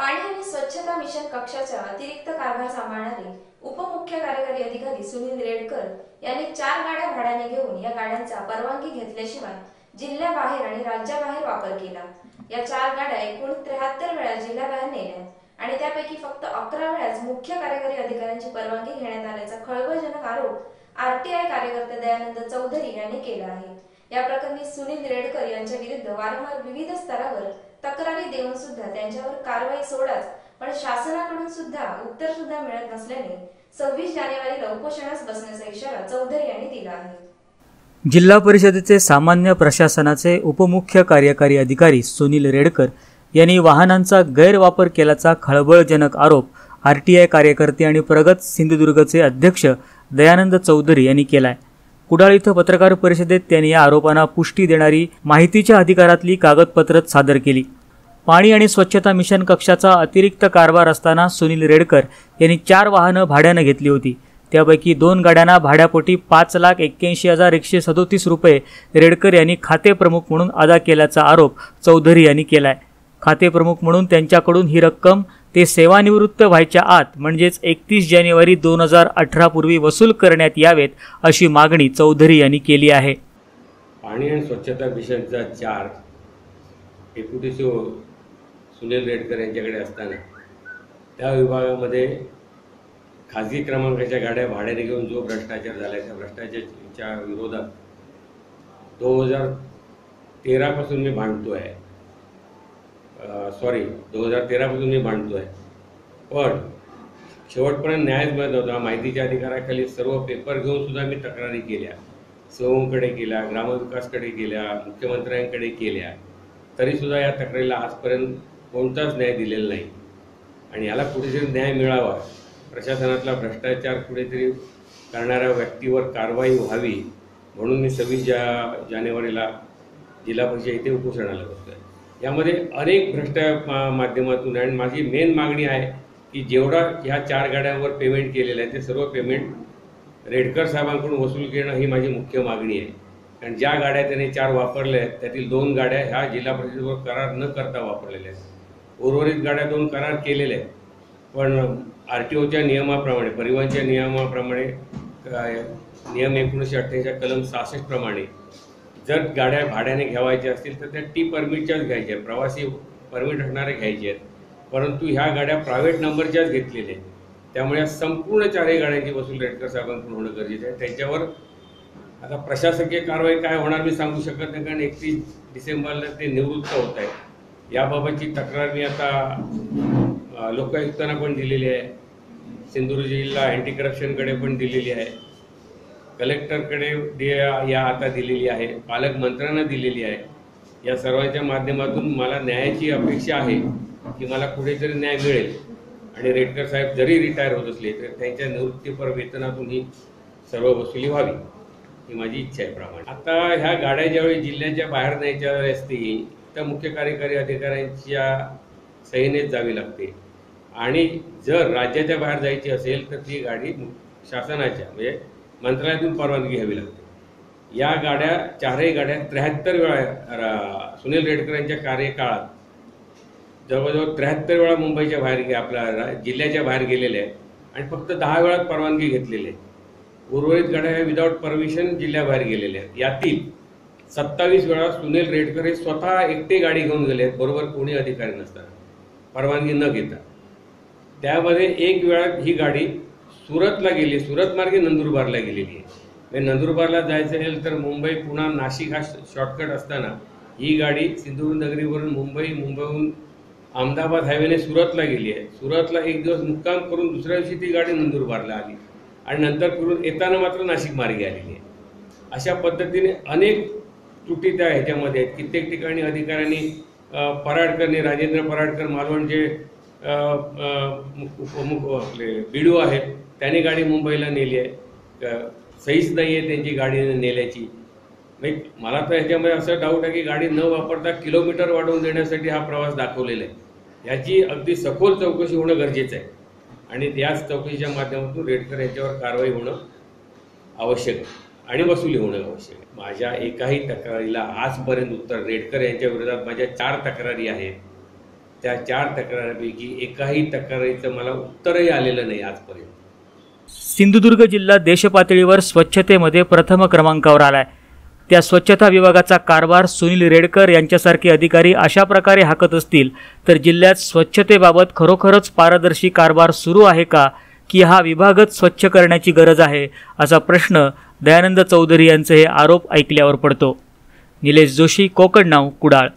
पाणी आणि स्वच्छता मिशन कक्षाचा अतिरिक्त कारभार सांभाळणारे उपमुख्य कार्यकारी अधिकारी सुनील रेडकर यांनी चार गाड्या भाड्याने घेऊन या गाड्यांचा परवानगी घेतल्याशिवाय जिल्ह्याबाहेर आणि राज्याबाहेर वापर केला. या चार गाड्या एकूण त्र्याहत्तर वेळा जिल्ह्याबाहेर नेल्या आणि त्यापैकी फक्त अकरा वेळाच मुख्य कार्यकारी अधिकाऱ्यांची परवानगी घेण्यात आल्याचा खळबळजनक आरोप आरटीआय कार्यकर्ते दयानंद चौधरी यांनी केला आहे. या प्रकरणी सुनील रेडकर यांच्या विरुद्ध वारंवार विविध स्तरावर तक्रारी देऊन सुद्धा त्यांच्यावर कारवाई सोडाच पण शासनाकडून सुद्धा उत्तर सुद्धा मिळत नसल्याने सव्वीस जानेवारीला उपोषणास बसण्याचा इशारा चौधरी यांनी दिला आहे. जिल्हा परिषदेचे सामान्य प्रशासनाचे उपमुख्य कार्यकारी अधिकारी सुनील रेडकर यांनी वाहनांचा गैरवापर केल्याचा खळबळजनक आरोप आर टी आय कार्यकर्ते आणि प्रगत सिंधुदुर्गचे अध्यक्ष दयानंद चौधरी यांनी केलाय. कुडाळ इथं पत्रकार परिषदेत त्यांनी या आरोपांना पुष्टी देणारी माहितीच्या अधिकारातली कागदपत्रं सादर केली. पाणी आणि स्वच्छता मिशन कक्षाचा अतिरिक्त कारभार असताना सुनील रेडकर यांनी चार वाहनं भाड्यानं घेतली होती. त्यापैकी दोन गाड्यांना भाड्यापोटी पाच लाख एक्क्याऐंशी हजार एकशे सदोतीस रुपये रेडकर यांनी खाते प्रमुख म्हणून अदा केल्याचा आरोप चौधरी यांनी केला आहे खातेप्रमुख म्हणून त्यांच्याकडून ही रक्कम ते सेवानिवृत्त व्हायच्या आत म्हणजेच एकतीस जानेवारी दोन हजार अठरा पूर्वी वसूल करण्यात यावेत अशी मागणी चौधरी यांनी केली आहे. पाणी आणि स्वच्छता मिशनचा चार डेप्युटी सी सुनील रेडकर यांच्याकडे असताना त्या विभागामध्ये खाजगी क्रमांकाच्या गाड्या भाड्याने घेऊन जो भ्रष्टाचार झाला त्या भ्रष्टाचाराच्या विरोधात दोन हजार तेरापासून मी भांडतो आहे सॉरी दोन हजार तेरापासून मी मांडतो आहे पण शेवटपर्यंत न्यायच मिळत नव्हता. माहितीच्या अधिकाराखाली सर्व पेपर घेऊन सुद्धा मी तक्रारी केल्या. सवंगकडे केल्या ग्रामविकासकडे केल्या मुख्यमंत्र्यांकडे केल्या. तरीसुद्धा या तक्रारीला आजपर्यंत कोणताच न्याय दिलेला नाही. आणि याला कुठेतरी न्याय मिळावा. प्रशासनातला भ्रष्टाचार कुठेतरी करणाऱ्या व्यक्तीवर कारवाई व्हावी म्हणून मी सव्वीस जा जानेवारीला जिल्हा परिषद इथे उपोषणाला बसतो यामध्ये अनेक भ्रष्ट मा- माध्यमातून आणि माझी मेन मागणी आहे की जेवढा ह्या चार गाड्यांवर पेमेंट केलेलं आहे ते सर्व पेमेंट रेडकर साहेबांकडून वसूल घेणं ही माझी मुख्य मागणी आहे. कारण ज्या गाड्या त्याने चार वापरल्या आहेत त्यातील दोन गाड्या ह्या जिल्हा परिषदेवर करार न करता वापरलेल्या आहेत. उर्वरित गाड्या दोन करार केलेल्या आहेत. पण आर टी ओच्या नियमाप्रमाणे परिवहनच्या नियमाप्रमाणे नियम एकोणीसशे अठ्ठ्याऐंशी कलम सहासष्टप्रमाणे जर गाड्या भाड्याने घ्यावायच्या असतील तर त्या टी परमिटच्याच घ्यायच्या आहेत. प्रवासी परमिट असणारे घ्यायचे आहेत. परंतु ह्या गाड्या प्रायव्हेट नंबरच्याच घेतलेल्या आहेत. त्यामुळे संपूर्ण चारही गाड्यांची वसूल रेडकर साहेबांकडून होणं गरजेचं आहे. त्यांच्यावर आता प्रशासकीय कारवाई काय होणार मी सांगू शकत नाही कारण एकतीस डिसेंबरला ते निवृत्त होत आहेत. याबाबतची तक्रार मी आता लोकायुक्तांना पण दिलेली आहे. सिंधुदुर्ग जिल्हा अँटी करप्शनकडे पण दिलेली आहे. कलेक्टरकडे दे या आता दिलेली आहे पालकमंत्र्यांना दिलेली आहे. या सर्वांच्या माध्यमातून मला न्यायाची अपेक्षा आहे की मला कुठेतरी न्याय मिळेल. आणि रेडकर साहेब जरी रिटायर होत असले तर त्यांच्या निवृत्तीपर वेतनातून ही सर्व वसुली व्हावी ही माझी इच्छा आहे प्रमाणे. आता ह्या गाड्या ज्यावेळी जिल्ह्याच्या बाहेर न्यायच्या असतील तर मुख्य कार्यकारी अधिकाऱ्यांच्या सहीनेच जावी लागते. आणि जर राज्याच्या बाहेर जायची असेल तर ती गाडी शासनाच्या म्हणजे मंत्रालयातून परवानगी घ्यावी लागते. या गाड्या चारही गाड्या त्र्याहत्तर वेळा रा- सुनील रेडकर यांच्या कार्यकाळात जवळजवळ त्र्याहत्तर वेळा मुंबईच्या बाहेर गे आपल्या जिल्ह्याच्या बाहेर गेलेल्या आहेत आणि फक्त दहा वेळात परवानगी घेतलेली आहे उर्वरित गाड्या ह्या विदाऊट परमिशन जिल्ह्याबाहेर गेलेल्या आहेत. यातील सत्तावीस वेळा सुनील रेडकर हे स्वतः एकटे गाडी घेऊन गेले आहेत बरोबर कोणी अधिकारी नसताना. परवानगी न घेता. त्यामध्ये एक वेळा ही गाडी सुरतला गेली सुरत मार्गे नंदुरबारला गेलेली आहे. म्हणजे नंदुरबारला जायचं असेल तर मुंबई पुणा नाशिक हा शॉर्टकट असताना ही गाडी सिंधुदुर्ग नगरीवरून मुंबई मुंबईहून अहमदाबाद हायवेने सुरतला गेली आहे. सुरतला एक दिवस मुक्काम करून दुसऱ्या दिवशी ती गाडी नंदुरबारला आली. आणि नंतर फिरून येताना मात्र नाशिक मार्गे आलेली आहे. अशा पद्धतीने अनेक त्रुटी त्या ह्याच्यामध्ये आहेत. कित्येक ठिकाणी अधिकाऱ्यांनी पराडकरने राजेंद्र पराडकर मालवणचे मुख- आपले बीडीओ आहेत त्याने गाडी मुंबईला नेली आहे. सहीच नाही आहे त्यांची गाडी नेल्याची. म्हणजे मला तर ह्याच्यामध्ये असं डाऊट आहे की गाडी न वापरता किलोमीटर वाढवून देण्यासाठी हा प्रवास दाखवलेला आहे. याची अगदी सखोल चौकशी होणं गरजेचं आहे. आणि त्याच चौकशीच्या माध्यमातून रेडकर यांच्यावर कारवाई होणं आवश्यक आहे. आणि वसुली होणं आवश्यक आहे. माझ्या एकाही तक्रारीला आजपर्यंत उत्तर रेडकर यांच्या विरोधात माझ्या चार तक्रारी आहेत. त्या चार तक्रारीपैकी एकाही तक्रारीचं मला उत्तरही आलेलं नाही आजपर्यंत. सिंधुदुर्ग जिल्हा देशपातळीवर स्वच्छतेमध्ये प्रथम क्रमांकावर आलाय. त्या स्वच्छता विभागाचा कारभार सुनील रेडकर यांच्यासारखे अधिकारी अशा प्रकारे हाकत असतील तर जिल्ह्यात स्वच्छतेबाबत खरोखरच पारदर्शी कारभार सुरू आहे का की हा विभागच स्वच्छ करण्याची गरज आहे असा प्रश्न दयानंद चौधरी यांचे हे आरोप ऐकल्यावर पडतो. निलेश जोशी कोकण नाव कुडाळ.